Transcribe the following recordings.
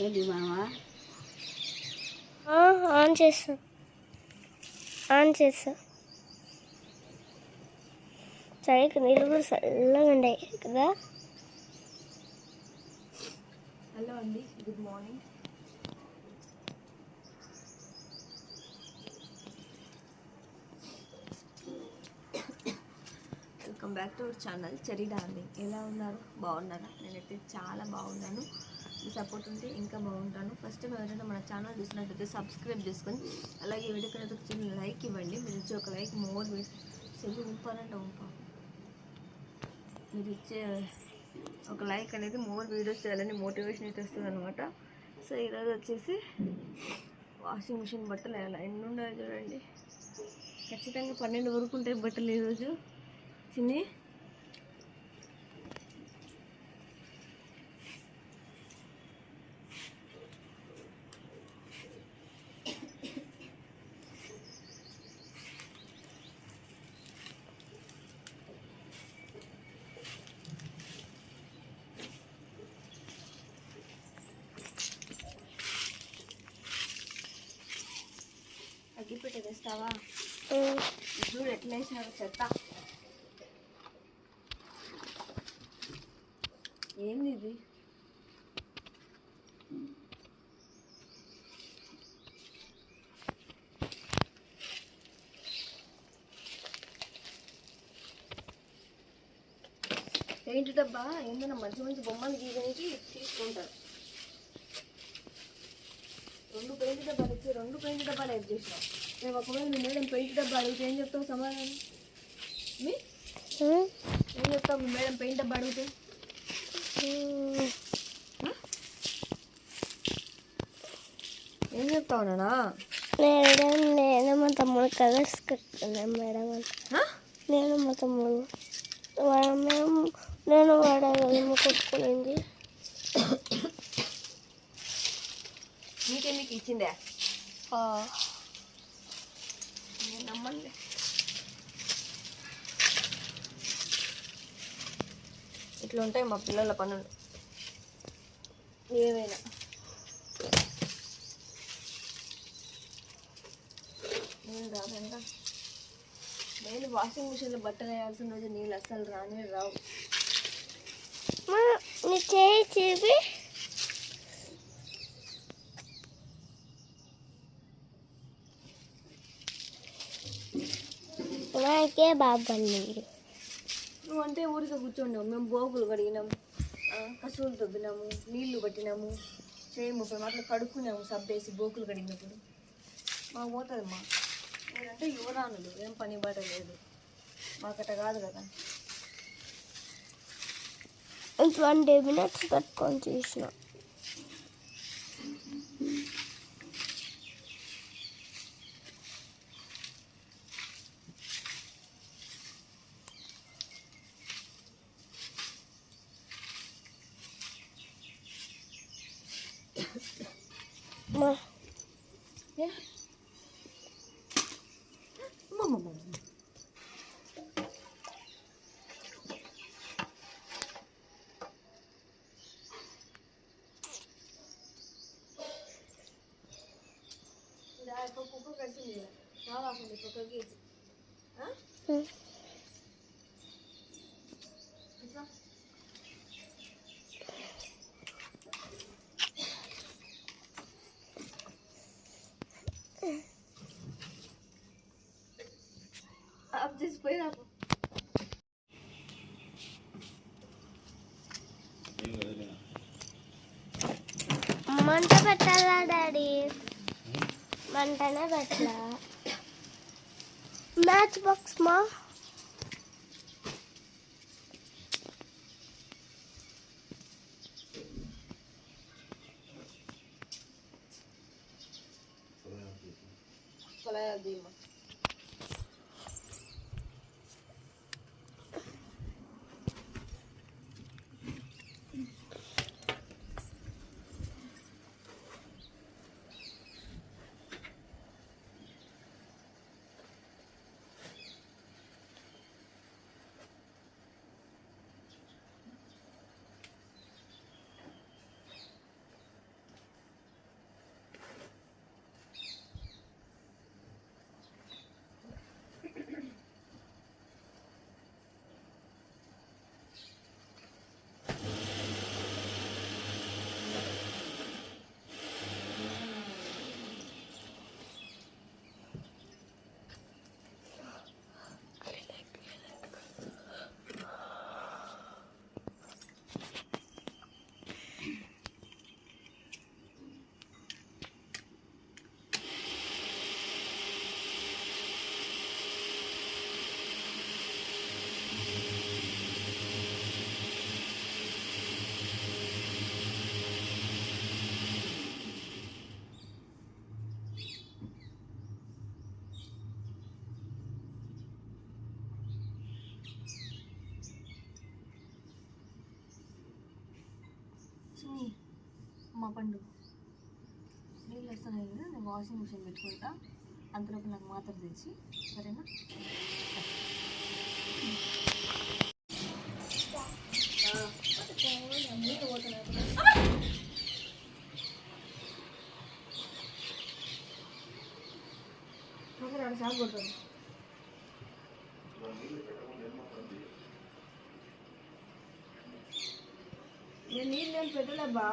ఏంటి మామ? ఆన్ చేస్తా. ఆన్ చేస్తా. చలికి నీళ్ళు కూడా చల్లగా ఉన్నాయి కదా? హలో అండి good morning. Welcome back to our channel cherry darling. ఎలా ఉన్నారు? బాగున్నారా? నేనైతే చాలా బాగున్నాను. మీ సపోర్ట్ ఉంటే ఇంకా బాగుంటాను. ఫస్ట్ టైం ఎవరైనా మన ఛానల్ చూసినట్లయితే సబ్స్క్రైబ్ చేసుకొని అలాగే వీడియో ఒక చిన్న లైక్ ఇవ్వండి. మీరు ఇచ్చే ఒక లైక్ మోర్ సెల్ ఉంపాలంటే ఉంపా మీరు ఇచ్చే ఒక లైక్ అనేది మోర్ వీడియోస్ చేయాలని మోటివేషన్ అయితే వస్తుంది అనమాట సో ఈరోజు వచ్చేసి వాషింగ్ మిషన్ బట్టలు ఎలా ఎన్ని ఉన్నాయో చూడండి. ఖచ్చితంగా పన్నెండు వరకు ఉంటాయి బట్టలు ఈరోజు చిన్ని అగ్గిపెట్టి తెస్తావా చూడు ఎట్లా వేసినారు చెత్త ఏంది ఇది పెయింట్ డబ్బా ఏందన్నా మంచి మంచి బొమ్మలు గీయడానికి తీసుకుంటారు రెండు ఇచ్చి రెండు పెయింట్ డబ్బాలు యాడ్ చేసినాం. మేము ఒకవేళ మీ మేడం పెయింట్ డబ్బా అడిగితే ఏం చెప్తాం సమాధానం? మీ? ఏం చెప్తాం మీ మేడం పెయింట్ డబ్బా అడిగితే. ఏం చెప్తావు నానా? మేడం నేను మా తమ్ముడు కలర్స్ కట్టుకున్నాం మేడం నేను మా తమ్ముడు. మేము నేను వాడగలము కొట్టుకునింది. నీకే మీకు ఇచ్చిందే? నమ్మండి. ఇట్లా ఉంటాయి మా పిల్లల పనులు. ఏమైనా. నేను రాదంట. నేను వాషింగ్ మిషన్లో బట్టలు వేయాల్సిన రోజు నీళ్ళు అస్సలు రానే రావు. చేయి చూపి. నాకే బాగా నీళ్ళు నువ్వు అంటే ఊరికే కూర్చోండి మేము బోగులు కడిగినాము. కసువులు తొబ్బినాము నీళ్ళు పట్టినాము చేయి ముప్పై మాటలు కడుక్కున్నాము సబ్బేసి బోకులు కడిగినప్పుడు. మాకు పోతుంది మా మీరంటే యువరానులు ఏం పని బాట లేదు. మాకట కాదు కదా. ట్వంటీ మినిట్స్ పెట్టుకొని చూసిన మా ఏ? అమ్మమ్మమ్మ. ఇలా ఒక కుక్క కరిచింది ఇలా. రావాల్సింది కుక్కకి ఆ? ఇట్లా. ఆఫ్ చేసిపోయి నాకు మంట మంటనే పెట్టాలా మ్యాచ్ బాక్స్ మా కొలాయి దీమా వచ్చింది మా పండు నీళ్ళు వస్తున్నాయి కదా నేను వాషింగ్ మిషన్ పెట్టుకుంటా అంతలోపు నాకు మాత్రం తెచ్చి సరేనా సాగు కొడుతుంది నేను నీళ్ళు ఏం పెట్టలేబా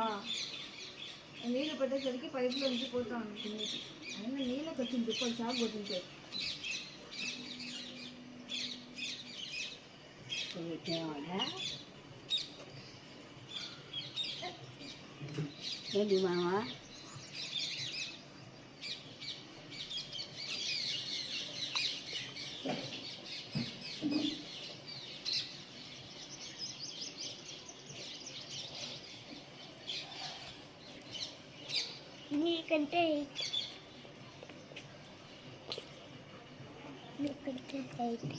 నీళ్ళు పెట్టేసరికి పైపులో నుంచి పోతాను కిందకి అయినా నీళ్ళకి వచ్చింది దుప్పటి సాగు కొట్టింటే ఏంటి మామ కంటే నీకంటే హైట్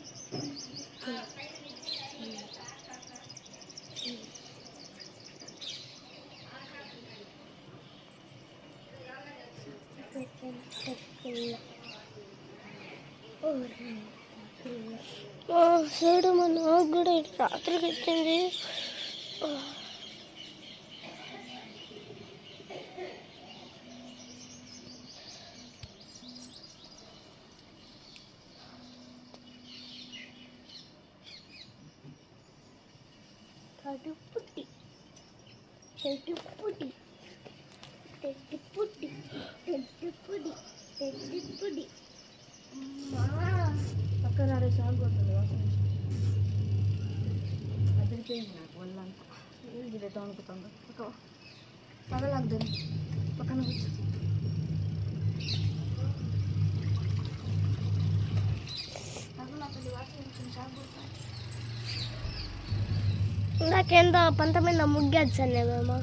చూడు మన నాకు కూడా రాత్రికి వచ్చింది తడుపుటి తడుపుటి తడుపుటి తడుపుడి తడుపుడి పక్కన ఆడే సాగు కొడుతుంది వాషింగ్ మిషన్ అదిరిపోయింది నాకు ఒళ్ళంతా ఇది రేట్ అనుకుతుంది పక్క పగలాగదని పక్కన కూర్చో పగలాగది వాషింగ్ మిషన్ సాగు కొడుతుంది నాకేందో పంతొమ్మిది ముగ్గు వచ్చాను మేము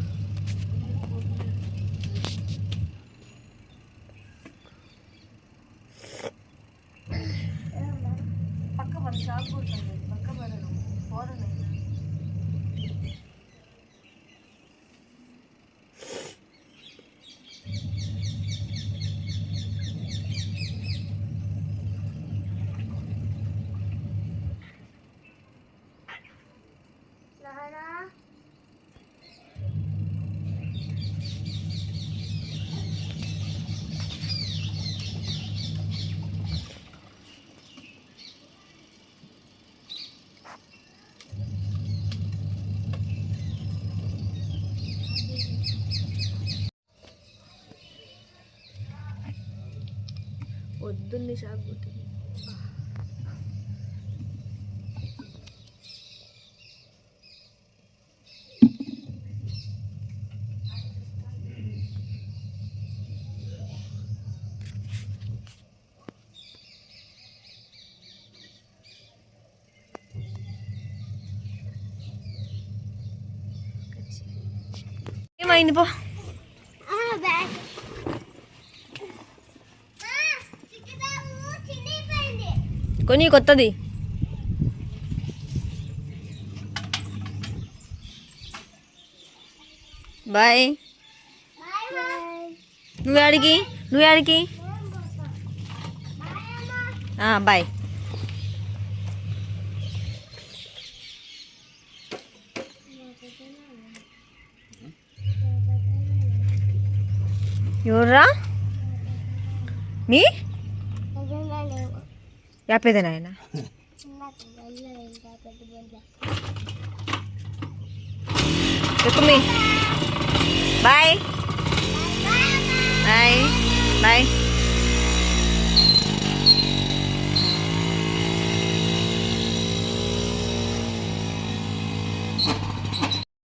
వద్దున్నే షాక్ పోతుంది ఏమైంది పో. కొని కొత్తది. బాయ్. నువ్వు ఆడికి నువ్వు ఆడికి బాయ్. ఎవర్రా? మీ? యాపేదే నాయన? బాయ్. బాయ్. బాయ్.